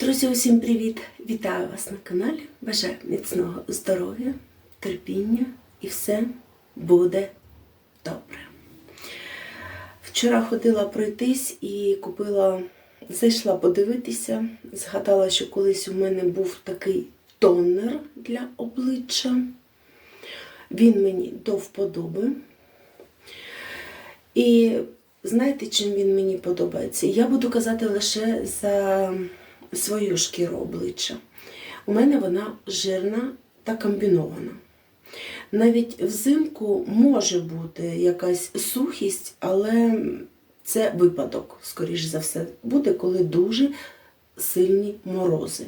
Друзі, усім привіт! Вітаю вас на каналі. Бажаю міцного здоров'я, терпіння і все буде добре. Вчора ходила пройтись і купила, зайшла подивитися, згадала, що колись у мене був такий тонер для обличчя. Він мені до вподоби. І знаєте, чим він мені подобається? Я буду казати лише за свою шкіру обличчя. У мене вона жирна та комбінована. Навіть взимку може бути якась сухість, але це випадок, скоріш за все, буде, коли дуже сильні морози.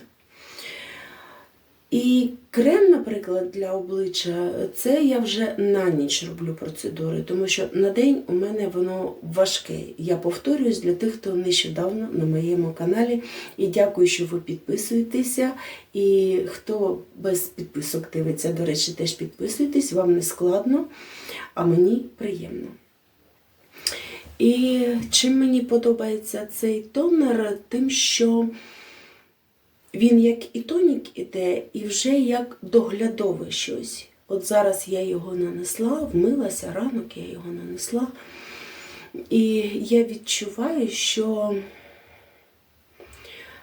І крем, наприклад, для обличчя, це я вже на ніч роблю процедури, тому що на день у мене воно важке. Я повторююсь для тих, хто нещодавно на моєму каналі. І дякую, що ви підписуєтеся. І хто без підписок дивиться, до речі, теж підписуйтесь, вам не складно, а мені приємно. І чим мені подобається цей тонер, тим, що він як і тонік іде, і вже як доглядове щось. От зараз я його нанесла, вмилася, ранок я його нанесла. І я відчуваю, що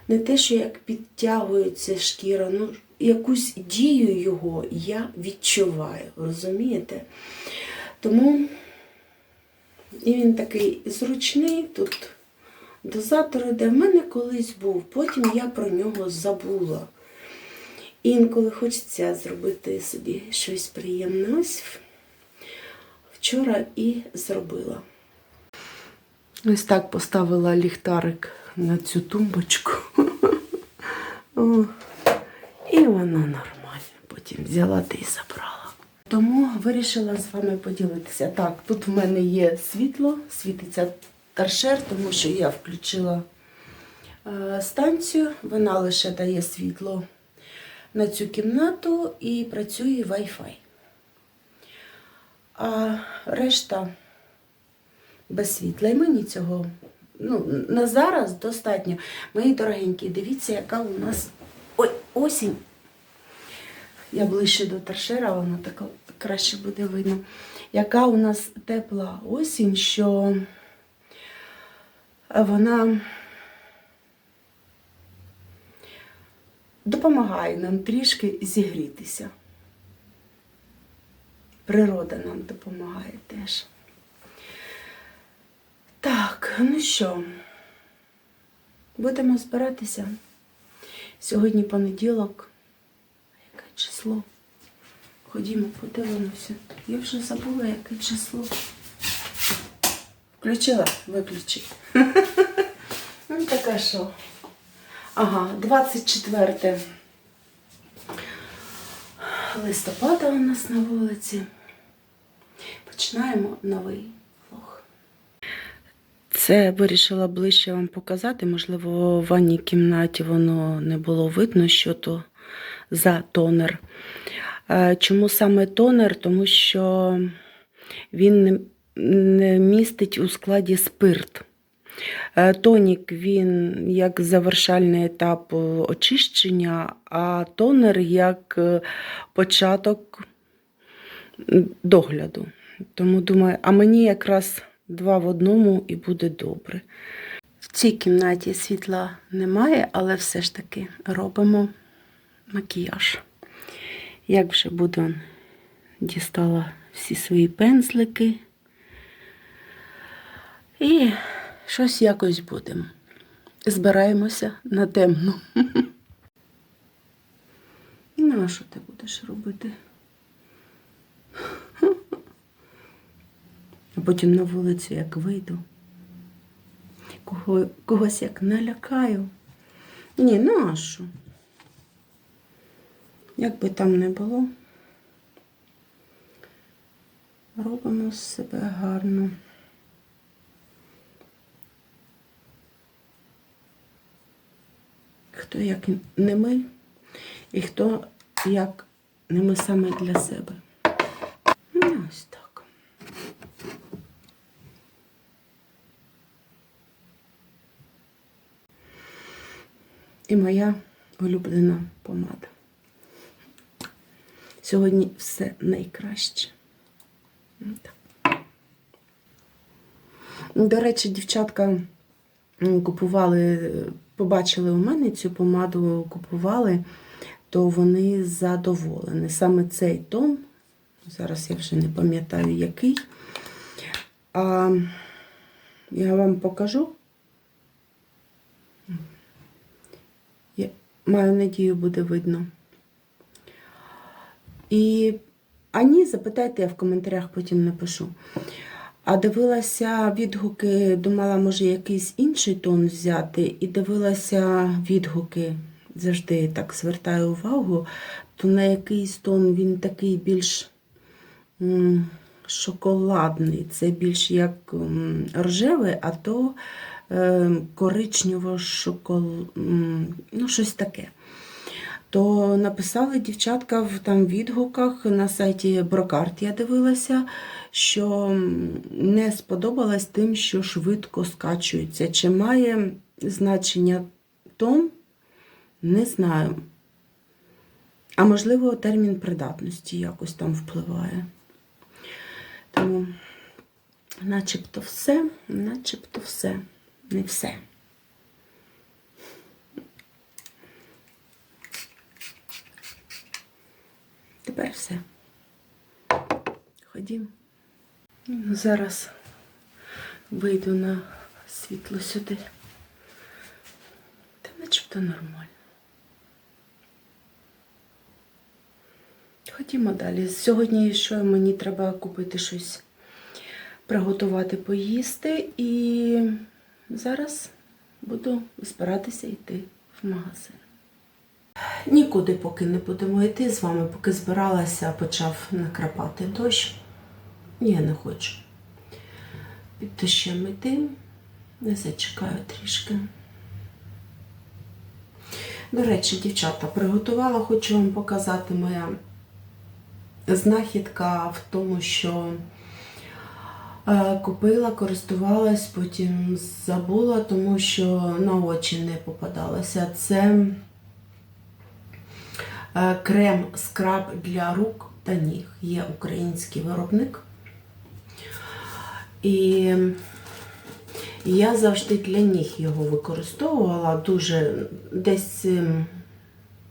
не те, що як підтягується шкіра, ну якусь дію його я відчуваю, розумієте? Тому і він такий зручний тут. Дозатор іде в мене колись був, потім я про нього забула. Інколи хочеться зробити собі щось приємне. Ось вчора і зробила. Ось так поставила ліхтарик на цю тумбочку. І вона нормальна. Потім взяла та і забрала. Тому вирішила з вами поділитися. Так, тут в мене є світло, світиться торшер, тому що я включила е, станцію, вона лише дає світло на цю кімнату і працює Wi-Fi. А решта без світла. І мені цього ну, на зараз достатньо. Мої дорогенькі, дивіться, яка у нас Ой, осінь. Я ближче до торшера, воно так краще буде видно. Яка у нас тепла осінь, що вона допомагає нам трішки зігрітися. Природа нам допомагає теж. Так, ну що, будемо збиратися. Сьогодні понеділок. Яке число? Ходімо, подивимося. Я вже забула, яке число. Включила? Виключи. Ну, така що. Ага, 24 листопада у нас на вулиці. Починаємо новий влог. Це вирішила ближче вам показати. Можливо, в ванній кімнаті воно не було видно, що то за тонер. Е, Чому саме тонер? Тому що він не містить у складі спирт. Е, Тонік він як завершальний етап очищення, а тонер як е, початок догляду. Тому думаю, а мені якраз два в одному і буде добре. В цій кімнаті світла немає, але все ж таки робимо макіяж. Як вже буду дістала всі свої пензлики. І щось якось будемо. Збираємося на темну. Ну, а що ти будеш робити? А потім на вулицю як вийду. Кого, когось як налякаю. Ні, ну а що? Як би там не було, робимо з себе гарно. Хто як не ми, і хто як не ми саме для себе. Ну, ось так. І моя улюблена помада. Сьогодні все найкраще. Так. До речі, дівчатка купували, побачили у мене цю помаду, купували, то вони задоволені. Саме цей тон, зараз я вже не пам'ятаю який. А я вам покажу. Я маю надію, буде видно. І ані, запитайте, я в коментарях потім напишу. А дивилася відгуки, думала, може, якийсь інший тон взяти, і дивилася відгуки, завжди так звертаю увагу, то на якийсь тон він такий більш шоколадний. Це більш як м, рожевий, а то е, коричнево шокол... ну, щось таке. То написали дівчатка в там відгуках на сайті Брокарт, я дивилася, що не сподобалось тим, що швидко скачується. Чи має значення тон? Не знаю. А можливо, термін придатності якось там впливає. Тому, начебто все, начебто все, не все. Тепер все. Ходім. Ну, Зараз вийду на світло сюди. Та начебто нормально. Ходімо далі. Сьогодні що мені треба купити щось, приготувати, поїсти, і зараз буду збиратися йти в магазин. Нікуди поки не будемо йти з вами, поки збиралася, почав накрапати дощ. Я не хочу. Під дощем йти, не зачекаю трішки. До речі, дівчата, приготувала, хочу вам показати моя знахідка в тому, що е, купила, користувалась, потім забула, тому що на очі не попадалася. Це крем скраб для рук та ніг. Є український виробник. І я завжди для ніг його використовувала дуже десь ем,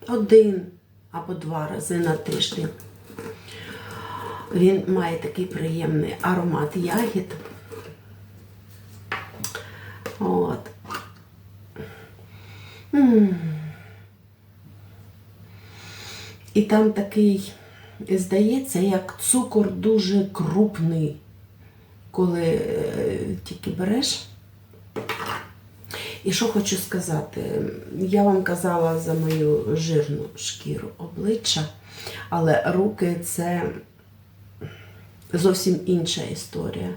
один або два рази на тиждень. Він має такий приємний аромат ягід. От. М. І там такий, здається, як цукор дуже крупний, коли е, тільки береш. І що хочу сказати, я вам казала за мою жирну шкіру обличчя, але руки це зовсім інша історія.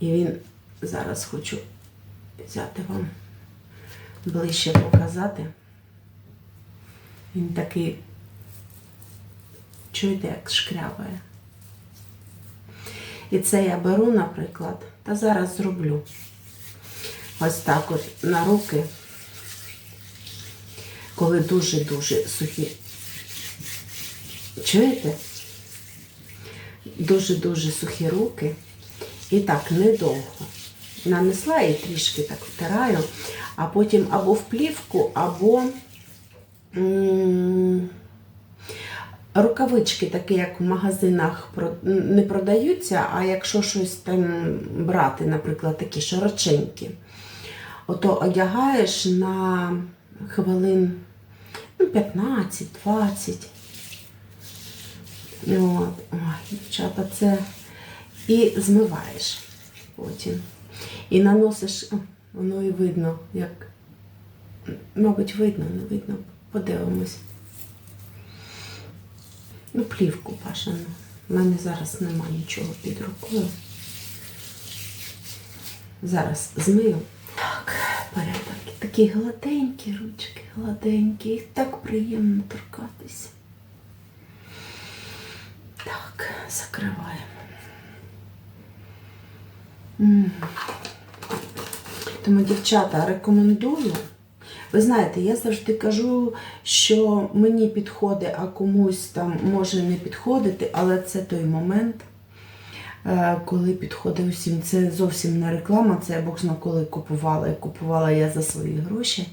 І він зараз хочу взяти вам ближче показати. Він такий, чуєте, як шкрябає. І це я беру, наприклад, та зараз зроблю. Ось так от на руки, коли дуже-дуже сухі. Чуєте? Дуже-дуже сухі руки. І так, недовго. Нанесла і трішки так втираю, а потім або в плівку, або м, рукавички, такі, як в магазинах, не продаються, а якщо щось там брати, наприклад, такі широченькі, ото одягаєш на хвилин ну, 15-20. От. Ой, дівчата, це і змиваєш потім. І наносиш, воно і видно, як, мабуть, видно, не видно, подивимось. Ну, плівку бажано. У мене зараз нема нічого під рукою. Зараз змию. Так, порядок. Такі гладенькі ручки, гладенькі. Їх так приємно торкатися. Так, закриваємо. М. Тому, дівчата, рекомендую. Ви знаєте, я завжди кажу, що мені підходить, а комусь там може не підходити, але це той момент, е, коли підходить усім. Це зовсім не реклама, це я Бог коли купувала. І купувала я за свої гроші,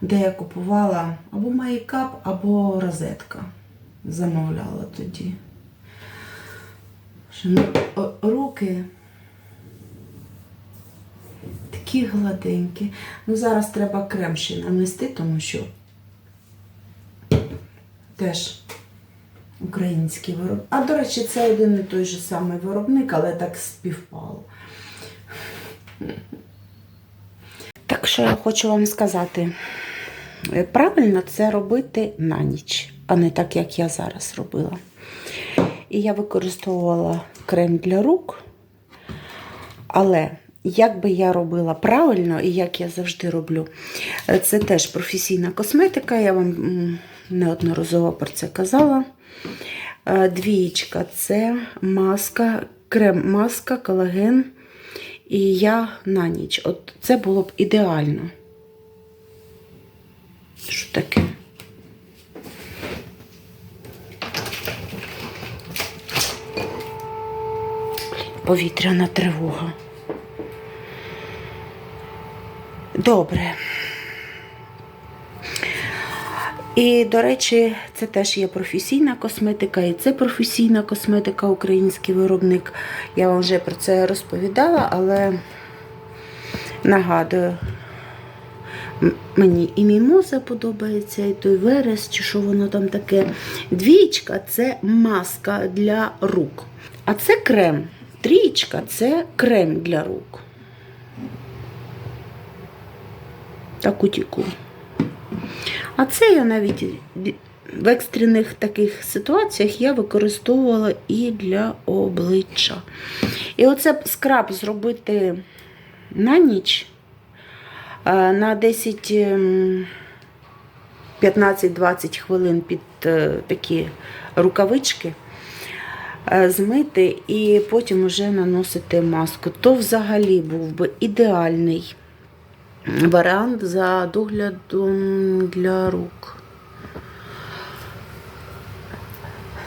де я купувала або мейкап, або розетка. Замовляла тоді. Ну, Руки такі гладенькі. Ну, зараз треба крем ще нанести, тому що теж український виробник. А, до речі, це один і той же самий виробник, але так співпало. Так що я хочу вам сказати, е, правильно це робити на ніч, а не так, як я зараз робила. І я використовувала крем для рук, але як би я робила правильно і як я завжди роблю, е, це теж професійна косметика, я вам неодноразово про це казала. Е, Двієчка це маска, крем-маска, колаген. І я на ніч. От це було б ідеально. Що таке? Повітряна тривога. Добре. І, до речі, це теж є професійна косметика, і це професійна косметика, український виробник. Я вам вже про це розповідала, але нагадую, мені і мімоза подобається, і той верес, чи що воно там таке. Двічка це маска для рук. А це крем. Трічка це крем для рук. Таку тіку. А це я навіть в екстрених таких ситуаціях я використовувала і для обличчя. І оце скраб зробити на ніч е, на 10 ем, 15-20 хвилин під е, такі рукавички. е, Змити і потім вже наносити маску. То взагалі був би ідеальний варіант за доглядом для рук.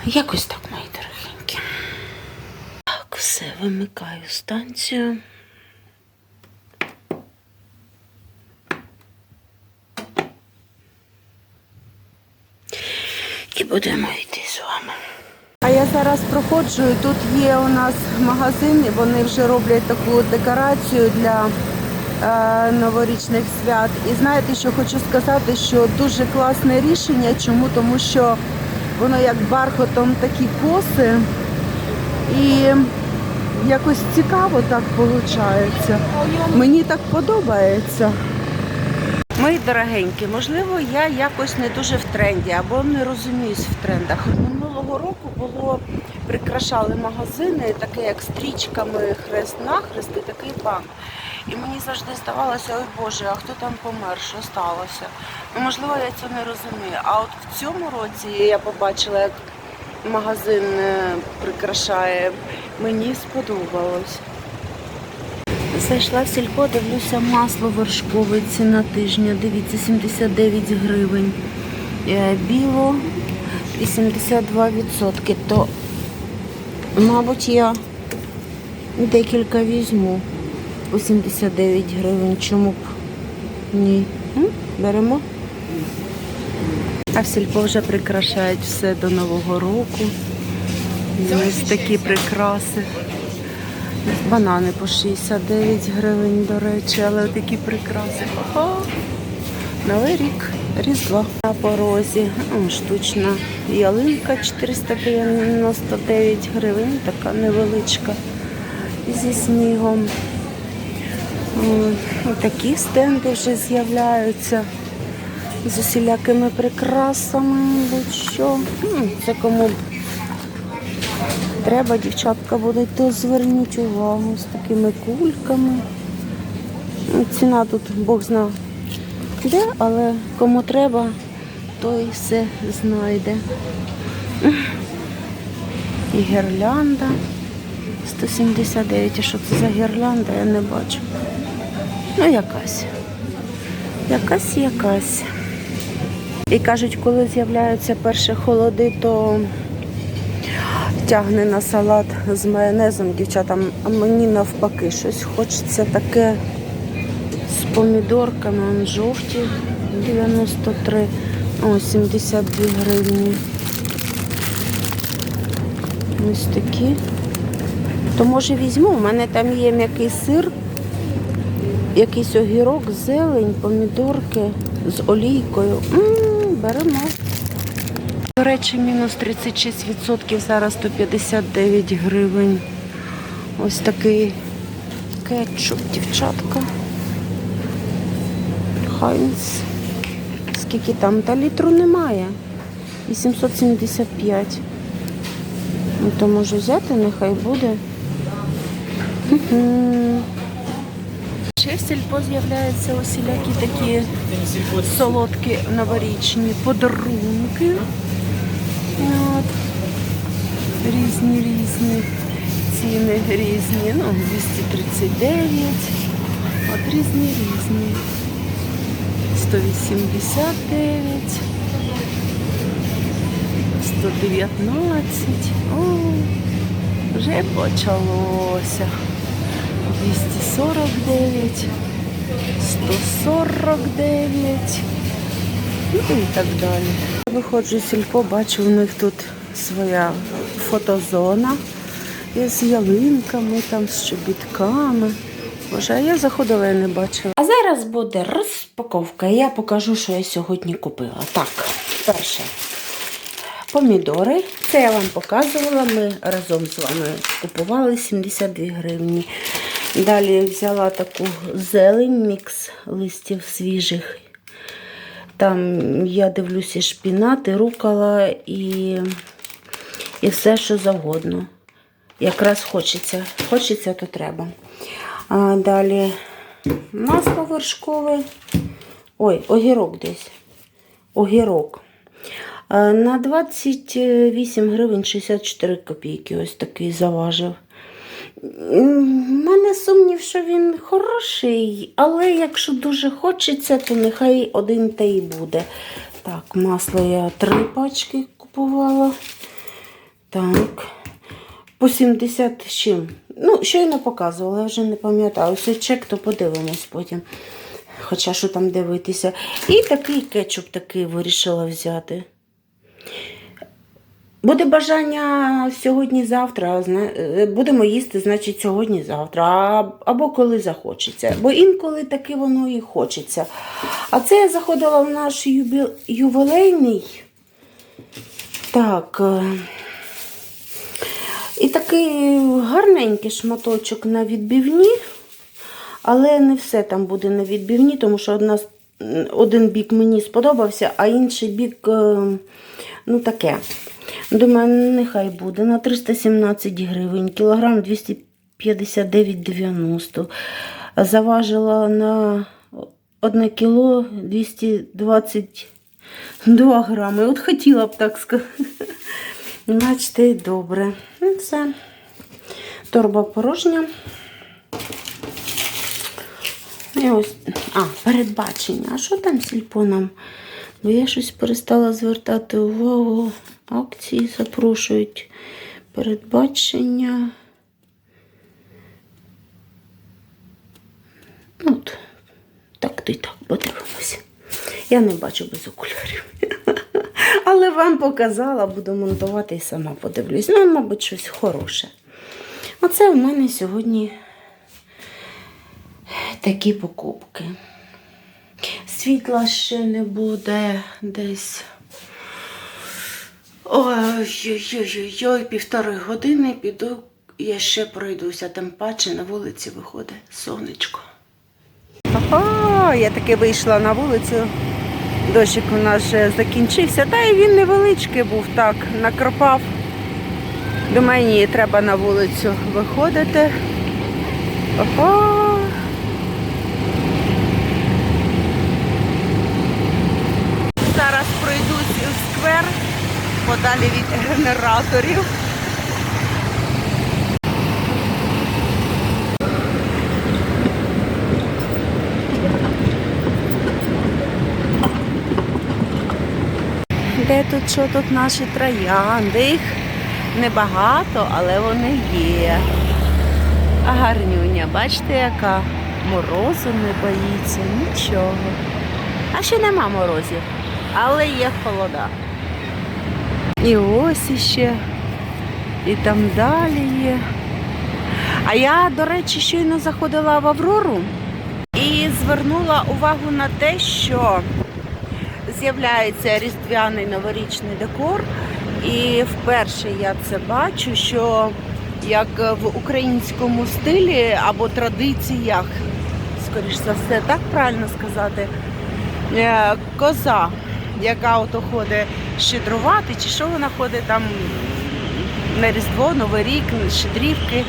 Якось так, мої дорогенькі. Так, все, вимикаю станцію. І будемо йти з вами. А я зараз проходжу, тут є у нас магазин, і вони вже роблять таку декорацію для новорічних свят. І знаєте, що хочу сказати, що дуже класне рішення. Чому? Тому що воно як бархотом такі коси. І якось цікаво так виходить. Мені так подобається. Мої дорогенькі, можливо, я якось не дуже в тренді або не розуміюсь в трендах. Минулого року було прикрашали магазини, таке як стрічками хрест-нахрест і такий банк. І мені завжди здавалося, ой Боже, а хто там помер, що сталося? Ну, можливо, я цього не розумію. А от в цьому році я побачила, як магазин е, прикрашає. Мені сподобалось. Зайшла в сільпо, дивлюся, масло вершкове, ціна тижня. Дивіться, 79 гривень. Е, Біло 82%. То, мабуть, я декілька візьму по 79 гривень. Чому б ні? Беремо. А в сільпо вже прикрашають все до Нового року. Ось такі прикраси. Банани по 69 гривень, до речі, але такі прикраси. Ага. Новий рік, Різдво. На порозі О, штучна ялинка 499 гривень, така невеличка зі снігом. О, Такі стенди вже з'являються з усілякими прикрасами, будь-що. Це кому треба, дівчатка будуть, то зверніть увагу з такими кульками. Ціна тут Бог зна де, але кому треба, той все знайде. І гірлянда 179. А що це за гірлянда, я не бачу. Ну, якась. Якась якась. І кажуть, коли з'являються перші холоди, то тягне на салат з майонезом, дівчатам, а мені навпаки щось хочеться таке з помідорками, он жовті 93, о, 72 гривні. Ось такі. То може візьму, у мене там є м'який сир, якийсь огірок, зелень, помідорки з олійкою. М, беремо. До речі, мінус 36%, зараз 159 гривень. Ось такий кетчуп, дівчатка. Хайнц. Скільки там? Та літру немає. 875. Ну, то можу взяти, нехай буде. Ще сільпо з'являються усілякі такі солодкі новорічні подарунки. От. Різні різні ціни різні. Ну, 239. От різні різні. 189. 119. О, вже почалося. 249, 149, ну і так далі. Виходжу з сільпо, бачу, у них тут своя фотозона з ялинками, там, з чобітками. Боже, а я заходила і не бачила. А зараз буде розпаковка. Я покажу, що я сьогодні купила. Так, перше. Помідори. Це я вам показувала. Ми разом з вами купували 72 гривні. Далі взяла таку зелень, мікс листів свіжих. Там я дивлюся шпінат, і рукола і, і все, що завгодно. Якраз хочеться. Хочеться, то треба. А далі масло вершкове. Ой, огірок десь. Огірок. На 28 гривень 64 копійки. Ось такий заважив. Мене сумнів, що він хороший, але якщо дуже хочеться, то нехай один та й буде. Так, масло я три пачки купувала. Так. По 70 з чим. Ну, щойно показувала, я вже не пам'ятаю. Ось чек, то подивимось потім. Хоча що там дивитися. І такий кетчуп такий вирішила взяти. Буде бажання сьогодні-завтра, будемо їсти, значить, сьогодні-завтра, або коли захочеться. Бо інколи таки воно і хочеться. А це я заходила в наш юбі- ювілейний. Так. е, І такий гарненький шматочок на відбивні, але не все там буде на відбивні, тому що одна, один бік мені сподобався, а інший бік, е, ну таке. Думаю, нехай буде на 317 гривень, кілограм 259,90. Заважила на 1 кіло 222 грами. От хотіла б так сказати. Бачите, добре. Ну, Все. Торба порожня. І ось, а, передбачення. А що там сільпо нам? Бо я щось перестала звертати увагу. Акції запрошують. Передбачення. Ну, от, так то й так подивимося. Я не бачу без окулярів. Але вам показала, буду монтувати і сама подивлюсь. Ну, мабуть, щось хороше. Оце в мене сьогодні такі покупки. Світла ще не буде десь. Ой-ой-ой, півтори години піду, я ще пройдуся, тим паче на вулиці виходить сонечко. Ага, я таки вийшла на вулицю. Дощик у нас вже закінчився, та і він невеличкий був так, накропав. Думаю, ні, треба на вулицю виходити. Ага. Зараз пройдусь у сквер, подалі від генераторів. Де тут що тут наші троянди? Їх небагато, але вони є. А гарнюня, бачите, яка морозу не боїться, нічого. А ще нема морозів, але є холода. І ось іще, і там далі є. А я, до речі, щойно заходила в Аврору і звернула увагу на те, що з'являється різдвяний новорічний декор. І вперше я це бачу, що як в українському стилі або традиціях, скоріш за все, так правильно сказати, е, коза, яка ото ходить щедрувати, чи що вона ходить там на Різдво, Новий рік, щедрівки,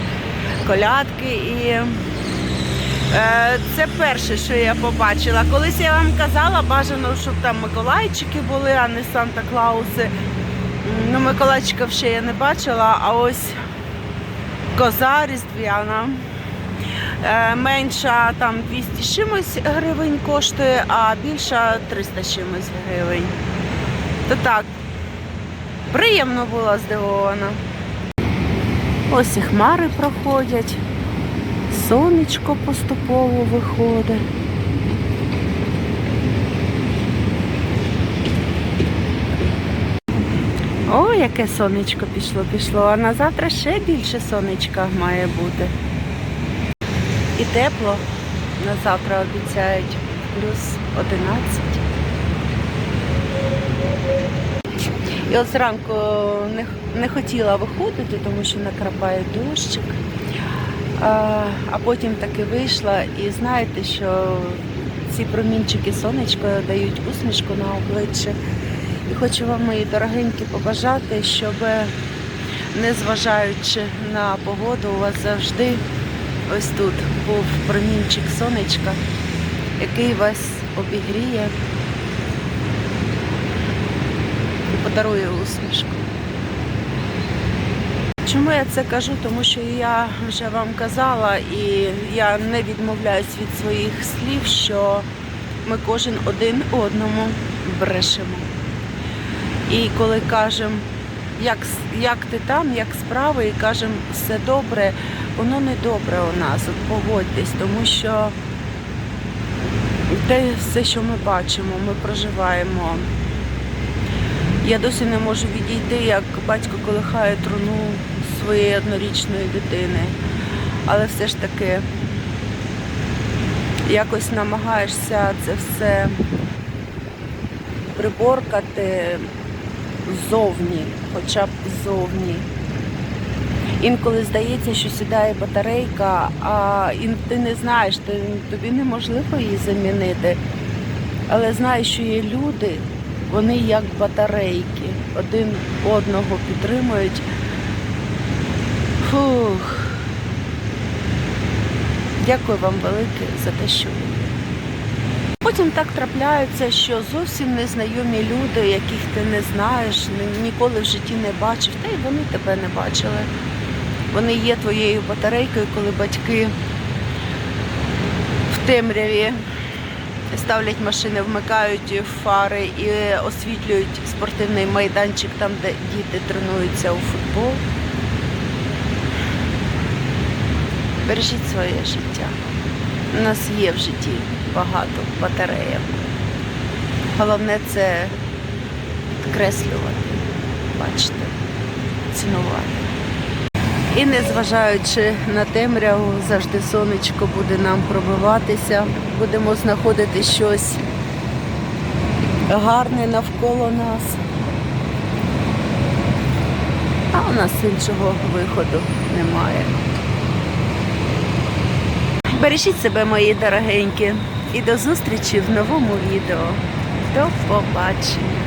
колядки. І е, це перше, що я побачила. Колись я вам казала, бажано, щоб там Миколайчики були, а не Санта-Клауси. Ну, Миколайчиків ще я не бачила, а ось коза різдвяна. Е, Менша там 200 чимось гривень коштує, а більша 300 з чимось гривень. То так, приємно була здивована. Ось і хмари проходять, сонечко поступово виходить. О, яке сонечко пішло, пішло, а на завтра ще більше сонечка має бути. І тепло на завтра обіцяють плюс 11. І от зранку не, не хотіла виходити, тому що накрапає дощик. А, а потім таки вийшла і знаєте, що ці промінчики сонечка дають усмішку на обличчя. І хочу вам, мої дорогенькі, побажати, щоб, незважаючи на погоду, у вас завжди ось тут був промінчик сонечка, який вас обігріє і подарує усмішку. Чому я це кажу? Тому що я вже вам казала, і я не відмовляюсь від своїх слів, що ми кожен один одному брешемо. І коли кажемо, як, як ти там, як справи, і кажемо все добре, воно не добре у нас, от погодьтесь, тому що те все, що ми бачимо, ми проживаємо. Я досі не можу відійти, як батько колихає труну своєї однорічної дитини. Але все ж таки якось намагаєшся це все приборкати ззовні, хоча б ззовні. Інколи здається, що сідає батарейка, а ти не знаєш, ти, тобі неможливо її замінити. Але знаєш, що є люди, вони як батарейки, один одного підтримують. Фух. Дякую вам велике за те, що ви. Потім так трапляється, що зовсім незнайомі люди, яких ти не знаєш, ніколи в житті не бачив, та й вони тебе не бачили. Вони є твоєю батарейкою, коли батьки в темряві ставлять машини, вмикають фари і освітлюють спортивний майданчик там, де діти тренуються у футбол. Бережіть своє життя. У нас є в житті багато батареїв. Головне це підкреслювати, бачити, цінувати. І незважаючи на темряву, завжди сонечко буде нам пробиватися, будемо знаходити щось гарне навколо нас. А у нас іншого виходу немає. Бережіть себе, мої дорогенькі, і до зустрічі в новому відео. До побачення!